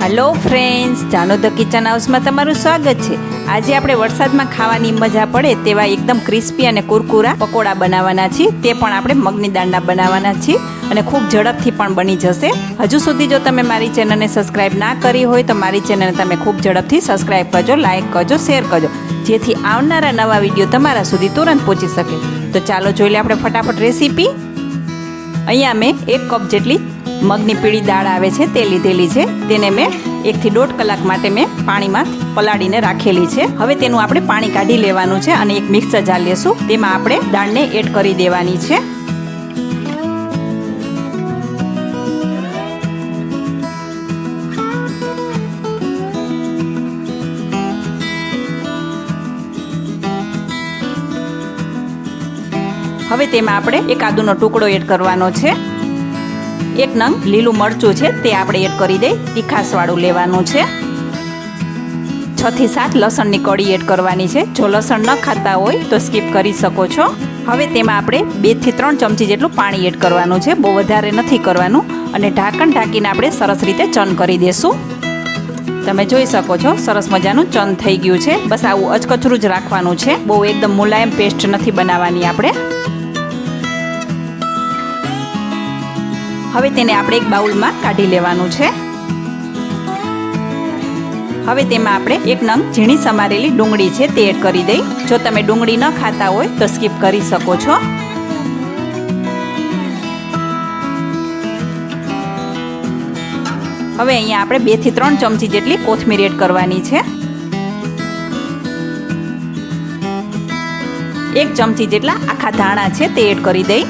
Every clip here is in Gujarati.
હલો ફ્રેન્ડ્સ જાનો ધ કિચન હાઉસમાં તમારું સ્વાગત છે. આજે આપણે વરસાદમાં ખાવાની મજા પડે તેવા એકદમ ક્રિસ્પી અને કુરકુરા પકોડા બનાવવાના છીએ. તે પણ આપણે મગની દાંડા બનાવવાના છીએ અને ખૂબ ઝડપથી પણ બની જશે. હજુ સુધી જો તમે મારી ચેનલને સબસ્ક્રાઇબ ના કરી હોય તો મારી ચેનલને તમે ખૂબ ઝડપથી સબસ્ક્રાઇબ કરજો લાઇક કરજો શેર કરજો. જેથી આવનારા નવા વીડિયો તમારા સુધી તુરંત પહોંચી શકે. તો ચાલો જોઈ લે આપણે ફટાફટ રેસીપી અહીંયા મેં એક કપ જેટલી મગની પીળી દાળ આવે છે તે લીધેલી છે. તેને મેં એકથી દોઢ કલાક માટે મેં પાણીમાં પલાળીને રાખેલી છે. હવે તેનું આપણે પાણી કાઢી લેવાનું છે અને એક મિક્સર જાર લેશું. તેમાં આપણે દાળને એડ કરી દેવાની છે. હવે તેમાં આપણે એક આદુનો ટુકડો એડ કરવાનો છે. એક નંગ લીલું મરચું છે, તે આપણે એડ કરી દઈ. તીખાસવાળું લેવાનું છે. છ થી સાત લસણની કળી એડ કરવાની છે. જો લસણ ન ખાતા હોય તો સ્કીપ કરી શકો છો. હવે તેમાં આપણે બેથી ત્રણ ચમચી જેટલું પાણી એડ કરવાનું છે. બહુ વધારે નથી કરવાનું. અને ઢાંકણ ઢાંકીને આપણે સરસ રીતે ચન કરી દેશું. તમે જોઈ શકો છો, સરસ મજાનું ચન થઈ ગયું છે. બસ આવું અચકચરું જ રાખવાનું છે. બહુ એકદમ મુલાયમ પેસ્ટ નથી બનાવવાની આપણે. હવે તેને આપણે એક બાઉલમાં કાઢી લેવાનું છે. હવે તેમાં આપણે એક નંગ ઝીણી સમારેલી ડુંગળી છે તે એડ કરી દઈ. જો તમે ડુંગળી ન ખાતા હોય તો સ્કીપ કરી શકો છો. હવે અહીંયા આપણે બેથી ત્રણ ચમચી જેટલી કોથમીર એડ કરવાની છે. એક ચમચી જેટલા આખા ધાણા છે તે એડ કરી દઈ.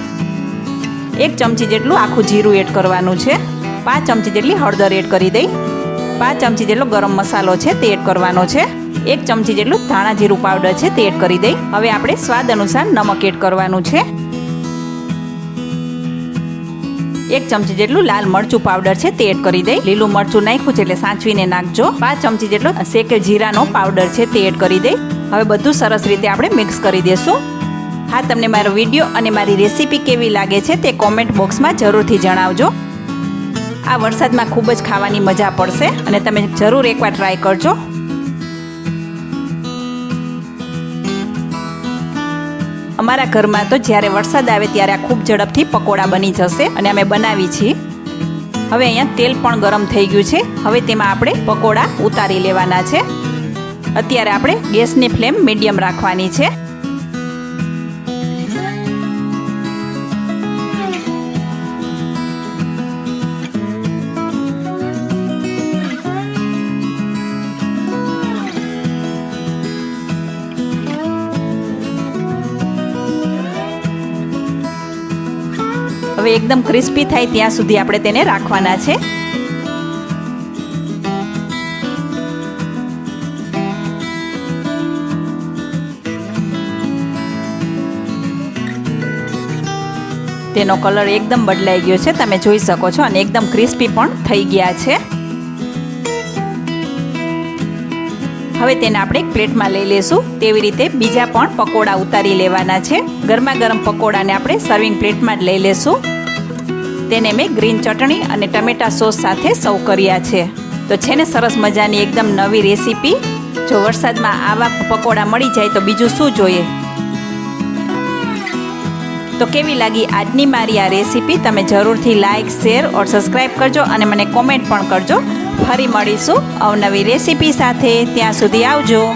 એક ચમચી જેટલું આખું જીરું એડ કરવાનું છે. પાંચ ચમચી જેટલી હળદર એડ કરી દઈ. પાંચ ચમચી જેટલો ગરમ મસાલો છે તે એડ કરવાનો છે. એક ચમચી જેટલું ધાણા જીરું પાવડર છે તે એડ કરી દઈ. હવે આપણે સ્વાદ અનુસાર નમક એડ કરવાનું છે. એક ચમચી જેટલું લાલ મરચું પાવડર છે તે એડ કરી દઈ. લીલું મરચું નાખ્યું છે એટલે સાચવીને નાખજો. પાંચ ચમચી જેટલો શેકેલ જીરાનો પાવડર છે તે એડ કરી દઈ. હવે બધું સરસ રીતે આપણે મિક્સ કરી દેશું. હા, તમને મારો વીડિયો અને મારી રેસીપી કેવી લાગે છે તે કોમેન્ટ બોક્સમાં જરૂરથી જણાવજો. આ વરસાદમાં ખૂબ જ ખાવાની મજા પડશે અને તમે જરૂર એકવાર ટ્રાય કરજો. અમારા ઘરમાં તો જ્યારે વરસાદ આવે ત્યારે આ ખૂબ ઝડપથી પકોડા બની જશે અને અમે બનાવી છીએ. હવે અહીંયા તેલ પણ ગરમ થઈ ગયું છે. હવે તેમાં આપણે પકોડા ઉતારી લેવાના છે. અત્યારે આપણે ગેસની ફ્લેમ મીડિયમ રાખવાની છે. હવે એકદમ ક્રિસ્પી થાય ત્યાં સુધી આપણે તેને રાખવાના છે. તેનો કલર એકદમ બદલાઈ ગયો છે, તમે જોઈ શકો છો, અને એકદમ ક્રિસ્પી પણ થઈ ગયા છે. હવે તેને આપણે એક પ્લેટમાં લઈ લેશું, તેવી રીતે બીજા પણ પકોડા ઉતારી લેવાના છે. ગરમા ગરમ પકોડાને આપણે સર્વિંગ પ્લેટમાં જ લઈ લેશું. તેને મેં ગ્રીન ચટણી અને ટમેટા સોસ સાથે સર્વ કર્યા છે. તો છે ને સરસ મજાની એકદમ નવી રેસીપી. જો વરસાદમાં આવા પકોડા મળી જાય તો બીજું શું જોઈએ? તો કેવી લાગી આજની મારી આ રેસીપી? તમે જરૂરથી લાઇક શેર ઓર સબસ્ક્રાઈબ કરજો અને મને કોમેન્ટ પણ કરજો. ફરી મળીશું અવનવી રેસીપી સાથે. ત્યાં સુધી આવજો.